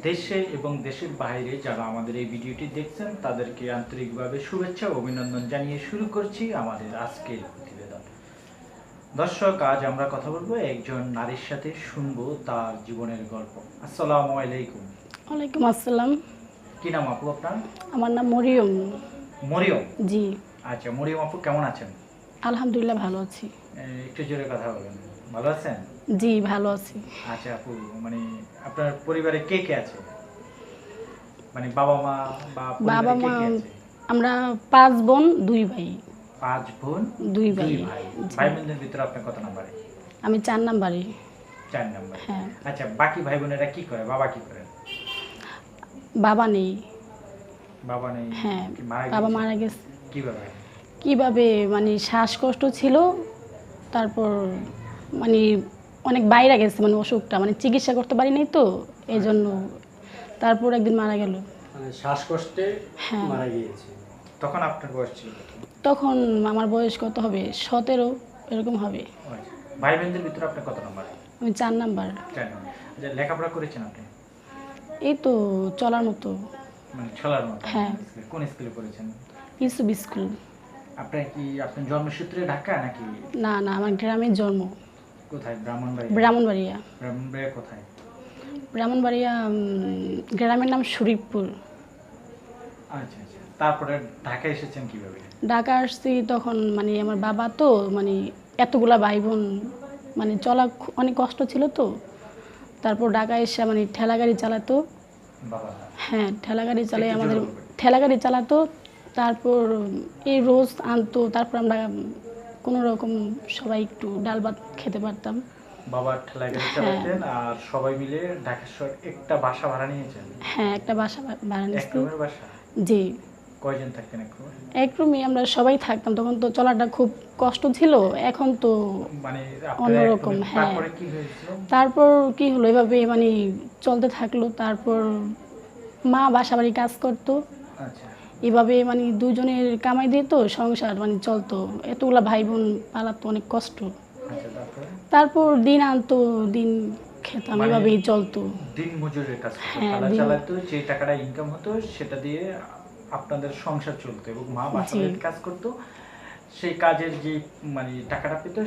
দেশে এবং দেশের বাইরে যারা আমাদের এই ভিডিওটি দেখছেন তাদেরকে আন্তরিকভাবে শুভেচ্ছা ও অভিনন্দন জানিয়ে শুরু করছি আমাদের আজকের প্রতিবেদন। দর্শক আজ আমরা কথা বলব একজন নারীর সাথে শুনব তার জীবনের গল্প। আসসালামু আলাইকুম। ওয়ালাইকুম আসসালাম। কি নাম আপু আপনার? আমার নাম মরিয়ম। মরিয়ম? জি। আচ্ছা মরিয়ম আপু কেমন আছেন? আলহামদুলিল্লাহ ভালো আছি। একটু জোরে কথা বলেন। ভালো আছেন? জি ভালো আছি। আচ্ছা আপু মানে আপনার পরিবারে কে কে আছে? মানে বাবা মা বা বাবা মা আমরা পাঁচ বোন দুই ভাই। পাঁচ বোন দুই ভাই। ভাই। বোনদের ভিতরে আপনার কত নাম্বারে? আমি চার নাম্বারে। চার নাম্বার। হ্যাঁ। আচ্ছা বাকি ভাই বোনেরা কি করে? বাবা কি করে? বাবা নেই। বাবা নেই? হ্যাঁ বাবা মারা গেছে। কীভাবে? কীভাবে মানে শ্বাসকষ্ট ছিল তারপর মানে অনেক বাইরে গেছে মানে অসুখটা মানে চিকিৎসা করতে পারি নাই তো এই জন্য তারপর একদিন মারা গেল। মানে শ্বাসকষ্টে হ্যাঁ। মারা গিয়েছে। তখন আপনার বয়স ছিল তখন আমার বয়স কত হবে? সতেরো এরকম হবে। ভাই বোনদের ভিতরে আপনার কত নাম্বার? আমি চার নাম্বার। চার নাম্বার। আচ্ছা লেখাপড়া করেছেন আপনি? এই তো চলার মতো। মানে ছলার মতো। হ্যাঁ। কোন স্কুলে পড়েছেন? ইউসুফ স্কুল। আপনার কি আপনার জন্মসূত্রে ঢাকা নাকি? না না আমার গ্রামের জন্ম। কোথায়? ব্রাহ্মণবাড়িয়া। ব্রাহ্মণবাড়িয়া। কোথায়? ব্রাহ্মণবাড়িয়া গ্রামের নাম শরীফপুর আচ্ছা আচ্ছা। তারপরে ঢাকা এসেছেন কীভাবে? ঢাকা আসছি তখন মানে আমার বাবা তো মানে এতগুলা ভাই বোন মানে চলা অনেক কষ্ট ছিল তো। তারপর ঢাকা এসে মানে ঠেলা গাড়ি চালাতো হ্যাঁ ঠেলা গাড়ি চালাই আমাদের ঠেলা গাড়ি চালাতো। তারপর এই রোজ আনতো তারপর আমরা কোনো রকম সবাই একটু ডাল ভাত খেতে পারতাম। বাবার ঠেলা গাড়ি হ্যাঁ। চালাতেন আর সবাই মিলে ঢাকা শহর একটা বাসা ভাড়া নিয়েছেন। হ্যাঁ একটা বাসা ভাড়া এক নিচ্ছি রুমের বাসা? জি। কয়জন থাকতেন এক রুমে? এক রুমে আমরা সবাই থাকতাম তখন তো চলাটা খুব কষ্ট ছিল এখন তো মানে এক অন্যরকম, হ্যাঁ। তারপরে কি হয়েছিল? তারপর কি হলো? এভাবে মানে চলতে থাকল তারপর মা বাসা বাড়ি কাজ করতো। আচ্ছা। এভাবে মানে দুজনের কামাই দিয়ে তো সংসার মানে চলতো। এতগুলা ভাই বোন পালাতো অনেক কষ্ট। আচ্ছা তারপর? দিন আনতো দিন খেতাম মানে- এভাবেই চলতো। দিন মজুরের কাজ হ্যাঁ, চালাতো যে টাকাটা ইনকাম হতো সেটা দিয়ে আপনাদের সংসার চলতো এবং মা কাজ করতো। সেই কাজের যে মানে টাকাটা পেত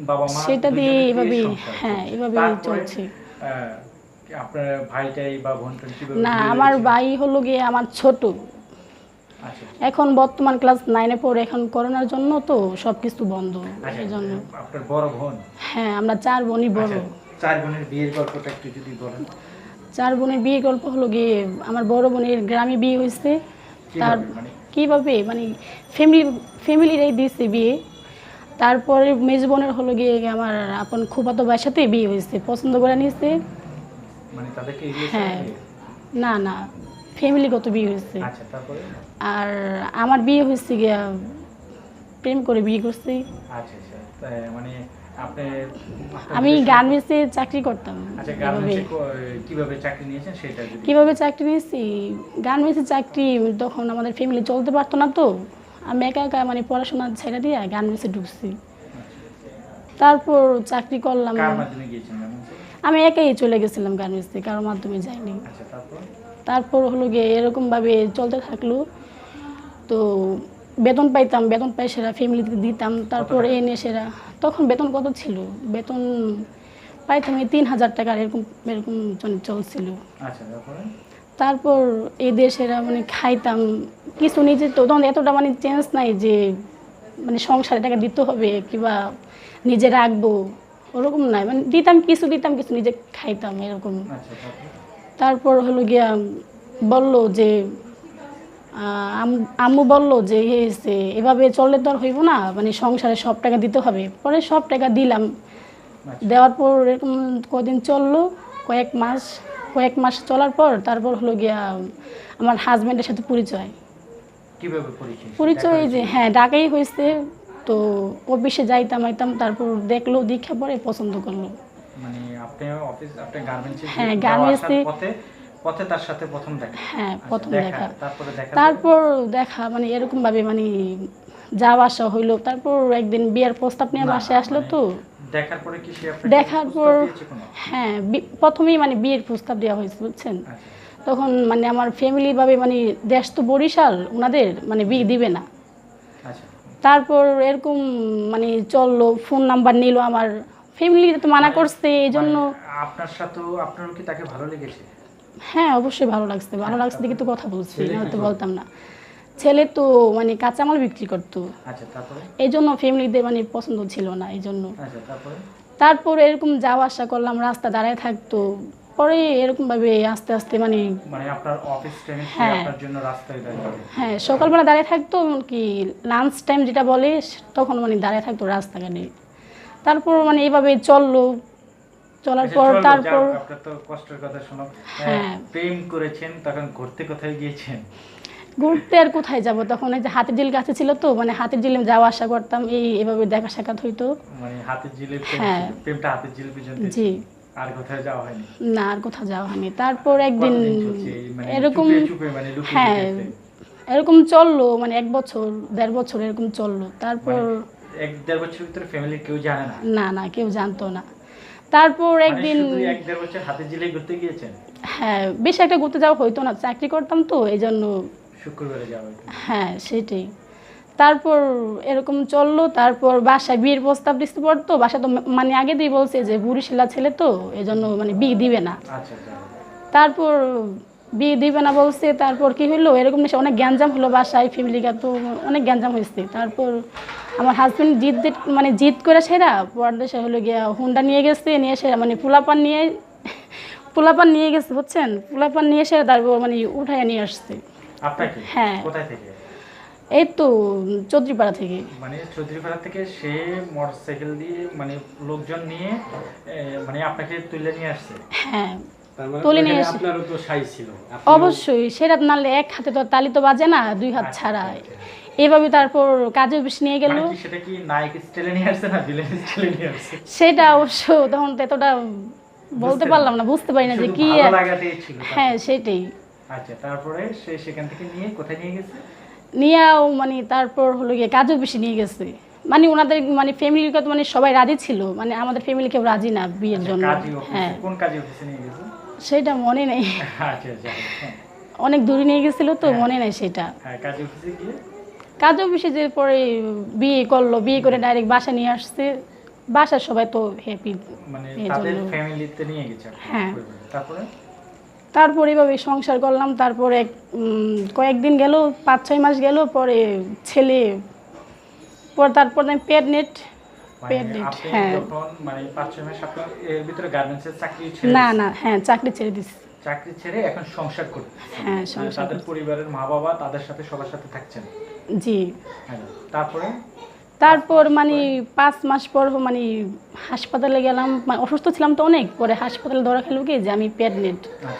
বাবা মা সেটা দিয়ে এভাবেই হ্যাঁ। এভাবেই চলছে। আপনার ভাইটাই বা না আমার ভাই হলো গিয়ে আমার ছোট। এখন বর্তমান ক্লাস নাইনে পড়ে এখন করোনার জন্য তো সব কিছু বন্ধ আচ্ছা এই জন্য। আপনার বড় বোন? হ্যাঁ আমরা চার বোনই বড়। আচ্ছা, চার বোনের বিয়ের গল্পটা একটু যদি বলেন। চার বোনের বিয়ে গল্প হলো গিয়ে আমার বড় বোনের গ্রামে বিয়ে হয়েছে। তার কীভাবে মানে? কীভাবে মানে ফ্যামিলি ফ্যামিলিরাই দিয়েছে বিয়ে। তারপরে মেজ বোনের হলো গিয়ে আমার আপন খুপাতো ভাইয়ের সাথে বিয়ে হয়েছে পছন্দ করে নিয়েছে। মানে হ্যাঁ। না না। ফ্যামিলিগত বিয়ে হয়েছে। আচ্ছা তারপরে? আর আমার বিয়ে হয়েছে গিয়া প্রেম করে বিয়ে করছি। আচ্ছা আচ্ছা। মানে আপনি আমি দেশে- গার্মেন্টসে চাকরি করতাম আচ্ছা গার্মেন্টসে কীভাবে চাকরি নিয়েছেন সেটা যদি কীভাবে চাকরি নিয়েছি? গার্মেন্টসে চাকরি তখন আমাদের ফ্যামিলি চলতে পারতো না তো। আমি একা একা মানে পড়াশোনা ছেড়ে দিয়ে গার্মেন্টসে ঢুকছি। তারপর চাকরি করলাম। আমি একাই চলে গেছিলাম গার্মেন্টসে কারোর মাধ্যমে যাইনি। আচ্ছা তারপর? তারপর হলো গিয়ে এরকমভাবে চলতে থাকল। তো বেতন পাইতাম বেতন পাই সেরা ফ্যামিলিতে দিতাম তারপর এনে সেরা। তখন বেতন কত ছিল? বেতন পাইতাম এই তিন হাজার টাকার এরকম এরকম চলছিল। আচ্ছা তারপর? এই দেশেরা মানে খাইতাম। কিছু নিজে তো তখন এতটা মানে চেঞ্জ নাই যে মানে সংসারে টাকা দিতে হবে কিংবা নিজে রাখব ওরকম নাই। মানে দিতাম কিছু দিতাম কিছু নিজে খাইতাম এরকম। আচ্ছা তারপর হলো গিয়া বলল যে আম্মু বলল যে হয়েছে এভাবে চললে তো আর হইব না মানে সংসারে সব টাকা দিতে হবে। পরে সব টাকা দিলাম। আচ্ছা। দেওয়ার পর এরকম কদিন চলল কয়েক মাস কয়েক মাস চলার পর তারপর হলো গিয়া আমার হাজব্যান্ডের সাথে পরিচয়। পরিচয়? পরিচয় যে হ্যাঁ ডাকাই হয়েছে। তো অফিসে যাইতাম আইতাম তারপর দেখল দীক্ষা পরে পছন্দ করল। মানে আপনি অফিস আপনি গার্মেন্টসে হ্যাঁ, গার্মেন্টসে- পথে পথে তার সাথে প্রথম দেখা। হ্যাঁ আচ্ছা, প্রথম দেখা। তারপরে দেখা তারপর দেখা মানে এরকম ভাবে মানে যাওয়া আসা হইল। তারপর একদিন বিয়ের প্রস্তাব নিয়ে বাসায় আসলো মানে তো। দেখার পরে কি সে দেখার পর- হ্যাঁ প্রথমেই মানে বিয়ের প্রস্তাব দেওয়া হয়েছে বুঝছেন? আচ্ছা। তখন মানে আমার ফ্যামিলি ভাবে মানে দেশ তো বরিশাল ওনাদের মানে বিয়ে দিবে না। আচ্ছা। তারপর এরকম মানে চলল ফোন নাম্বার নিল আমার ফ্যামিলি তো মানা করছে এই জন্য আপনার সাথেও আপনারও কি তাকে ভালো লেগেছে? হ্যাঁ অবশ্যই ভালো লাগছে ভালো লাগছে দেখে তো কথা বলছি ছেলে না তো বলতাম না। ছেলে তো মানে কাঁচামাল বিক্রি করতো। এই জন্য ফ্যামিলিদের মানে পছন্দ ছিল না এই জন্য আচ্ছা তারপর? এরকম যাওয়া আসা করলাম রাস্তা দাঁড়ায় থাকতো। পরে এরকম ভাবে আস্তে আস্তে মানে মানে আপনার অফিস টাইমে হ্যাঁ। আপনার জন্য রাস্তায় দাঁড়িয়ে হ্যাঁ সকালবেলা দাঁড়িয়ে থাকতো কি লাঞ্চ টাইম যেটা বলে তখন মানে দাঁড়িয়ে থাকতো রাস্তাঘাটে। তারপর মানে এইভাবে চলল। চলার পর তারপর তো কষ্টের কথা শোনো। হ্যাঁ। প্রেম করেছেন তখন ঘুরতে কোথায় গিয়েছেন? ঘুরতে আর কোথায় যাব? তখন এই যে হাতের জিল কাছে ছিল তো মানে হাতের জিলে যাওয়া আসা করতাম এই এভাবে দেখা সাক্ষাৎ হইতো। মানে হাতের জিলে হ্যাঁ। প্রেমটা হাতের জিল পর্যন্ত জি। আর কোথায় যাওয়া হয়নি? না আর কোথাও যাওয়া হয়নি। তারপর একদিন মানে এরকম মানে হ্যাঁ এরকম চলল মানে এক বছর দেড় বছর এরকম চলল। তারপর মানে এক দেড় বছরের ভিতরে ফ্যামিলির কেউ জানে না। না না কেউ জানতো না। তারপর মানে একদিন এক দেড় বছর হাতের জিলে ঘুরতে গিয়েছেন? হ্যাঁ বেশি একটা ঘুরতে যাওয়া হইতো না চাকরি করতাম তো এই জন্য শুক্রবারে যাওয়া হ্যাঁ সেটাই। তারপর এরকম চলল তারপর বাসায় বিয়ের প্রস্তাব দিতে পড়তো বাসা তো মানে আগে দিয়ে বলছে যে বুড়িশিলা ছেলে তো এই জন্য মানে বিয়ে দিবে না। আচ্ছা আচ্ছা। তারপর বিয়ে দিবে না বলছে তারপর কি হলো এরকম অনেক গ্যাঞ্জাম হলো বাসায় ফ্যামিলিকে তো অনেক গ্যাঞ্জাম হয়েছে। তারপর আমার হাজব্যান্ড জিদ জিদ মানে জিদ করে সেরা পরদেশে হলো গিয়া হুন্ডা নিয়ে গেছে নিয়ে এসে মানে পোলাপান নিয়ে পোলাপান নিয়ে গেছে বুঝছেন? পোলাপান নিয়ে এসে তারপর মানে উঠায় নিয়ে আসছে। হ্যাঁ। এই তো চৌধুরীপাড়া থেকে। মানে চৌধুরীপাড়া থেকে সে মোটরসাইকেল দিয়ে মানে লোকজন নিয়ে মানে আপনাকে তুলে নিয়ে আসছে? হ্যাঁ। মানে তুলে নিয়ে ওখানে এসে- আপনারও তো সাই ছিল। অবশ্যই সেটা নাহলে এক হাতে তো আর তালি তো বাজে না দুই হাত আচ্ছা, ছাড়া আচ্ছা, এভাবে তারপর কাজে অফিস নিয়ে গেল। মানে সেটা কি নায়ক স্টাইলে নিয়ে আসছে না ভিলেন স্টাইলে নিয়ে আসছে সেটা অবশ্য তখন এতটা বলতে পারলাম না বুঝতে পারি না যে কি। হ্যাঁ সেটাই। আচ্ছা তারপরে সে সেখান থেকে নিয়ে কোথায় নিয়ে গেছে? নিয়েও মানে তারপর হলো গিয়ে কাজে অফিসে নিয়ে গেছে। মানে ওনাদের মানে ফ্যামিলির কথা মানে সবাই রাজি ছিল মানে আমাদের ফ্যামিলি কেউ রাজি না বিয়ের জন্য। হ্যাঁ। কোন কাজী অফিসে নিয়ে গেছে? সেটা মনে নেই। আচ্ছা আচ্ছা হ্যাঁ। অনেক দূরে নিয়ে গেছিল তো হ্যাঁ। মনে নেই সেটা। হ্যাঁ অফিসে গিয়ে কাজ অফিসে যে পরে বিয়ে করল বিয়ে করে ডাইরেক্ট বাসা নিয়ে আসছে। বাসার সবাই তো হ্যাপি মানে হ্যাঁ। তারপরে? এভাবে সংসার করলাম। তারপরে কয়েকদিন গেল পাঁচ ছয় মাস গেল পরে ছেলে পর তারপর আমি প্রেগনেন্ট Pregnant, হ্যাঁ। মানে পাঁচ ছয় মাস আপনার এর ভিতরে গার্মেন্টসের চাকরি ছেড়ে না না হ্যাঁ চাকরি ছেড়ে দিচ্ছি চাকরি ছেড়ে এখন সংসার হ্যাঁ সংসার তাদের পরিবারের মা বাবা তাদের সাথে সবার সাথে থাকছেন। জি। হ্যাঁ তারপরে? তারপর মানে পাঁচ মাস পর মানে হাসপাতালে গেলাম মানে অসুস্থ ছিলাম তো অনেক পরে হাসপাতালে ধরা খেলো কি যে আমি প্রেগনেন্ট। আচ্ছা,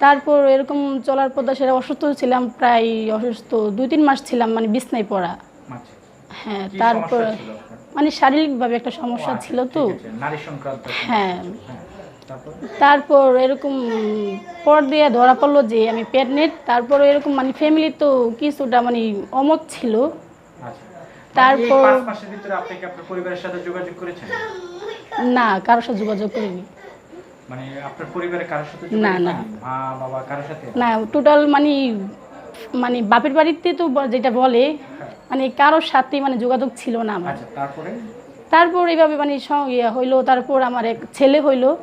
তারপর এরকম চলার পর সেটা অসুস্থ ছিলাম প্রায় অসুস্থ দুই তিন মাস ছিলাম মানে বিছনায় পড়া। আচ্ছা। হ্যাঁ তারপর? মানে শারীরিকভাবে একটা সমস্যা ছিল তো। হ্যাঁ। হ্যাঁ। তারপর? এরকম পর দিয়ে ধরা পড়ল যে আমি প্রেগনেন্ট তারপর এরকম মানে ফ্যামিলি তো কিছুটা মানে অমত ছিল। আচ্ছা। তারপর- তারপর পরিবারের সাথে যোগাযোগ করেছেন? না কারোর সাথে যোগাযোগ করিনি। মানে আপনার পরিবারের কারোর সাথে না, না। মা বাবা কারোর সাথে? না টোটাল মানে মানে বাপের বাড়িতে তো যেটা বলে হ্যাঁ। মানে কারোর সাথে মানে যোগাযোগ ছিল না আমার। আচ্ছা তারপরে? তারপর এইভাবে মানে ইয়ে হইল তারপর আমার এক ছেলে হইল।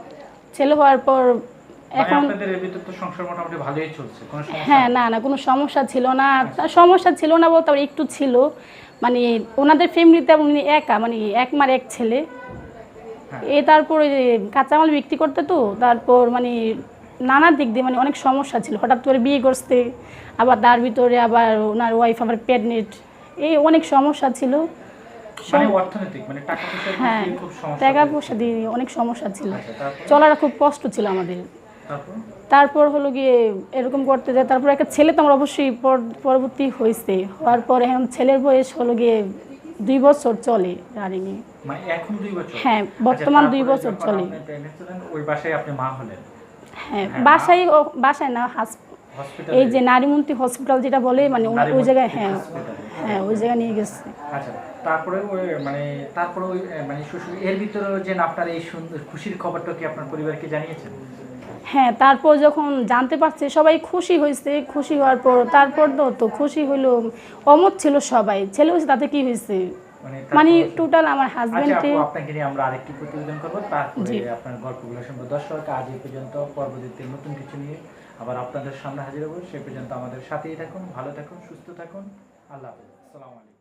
ছেলে হওয়ার পর এখন আপনাদের এর ভিতর তো সংসার মোটামুটি ভালোই চলছে কোনো সমস্যা হ্যাঁ না না কোনো সমস্যা ছিল না। তা সমস্যা ছিল না বলতে একটু ছিল। মানে ওনাদের ফ্যামিলিতে উনি একা মানে এক মার এক ছেলে। হ্যাঁ। এ তারপর ওই যে কাঁচামাল বিক্রি করতে তো তারপর মানে নানা দিক দিয়ে মানে অনেক সমস্যা ছিল। হঠাৎ করে বিয়ে করতে আবার তার ভিতরে আবার ওনার ওয়াইফ আবার প্রেগনেন্ট এই অনেক সমস্যা ছিল। মানে অর্থনৈতিক মানে টাকা হ্যাঁ দিয়ে টাকা পয়সা দিয়ে অনেক সমস্যা ছিল। আচ্ছা চলার খুব কষ্ট ছিল আমাদের। তারপর? হলো গিয়ে এরকম করতে যায় তারপর একটা ছেলে তো আমার অবশ্যই পর- পরবর্তী হয়েছে। হওয়ার পরে এখন ছেলের বয়স হলো গিয়ে দুই বছর চলে রানিংয়ে হ্যাঁ, আচ্ছা, বর্তমান দুই বছর চলে। হ্যাঁ হ্যাঁ, বাসায় বাসায় না এই যে নারীমন্ত্রী হসপিটাল যেটা বলে মানে ওই জায়গায় হ্যাঁ হ্যাঁ ওই জায়গায় নিয়ে গেছে। আচ্ছা তারপরে ওই মানে তারপরে ওই মানে শ্বশুর এর ভিতরে যে আপনার এই সুন্দর খুশির খবরটা কি আপনার পরিবারকে জানিয়েছেন? হ্যাঁ তারপর যখন জানতে পারছে সবাই খুশি হয়েছে। খুশি হওয়ার পর তারপর তো তো খুশি হইল অমত ছিল সবাই। ছেলে হয়েছে তাতে কি হয়েছে? মানে মানে টোটাল আমার আচ্ছা হাজবেন্ডকে আপনাকে নিয়ে আমরা আরেকটি প্রতিবেদন করব। তারপরে আপনার গল্পগুলো শুনব। দর্শক আজ এই পর্যন্ত পরবর্তীতে নতুন কিছু নিয়ে আবার আপনাদের সামনে হাজির হব। সে পর্যন্ত আমাদের সাথেই থাকুন ভালো থাকুন সুস্থ থাকুন। আল্লাহ হাফেজ। আসসালামু আলাইকুম।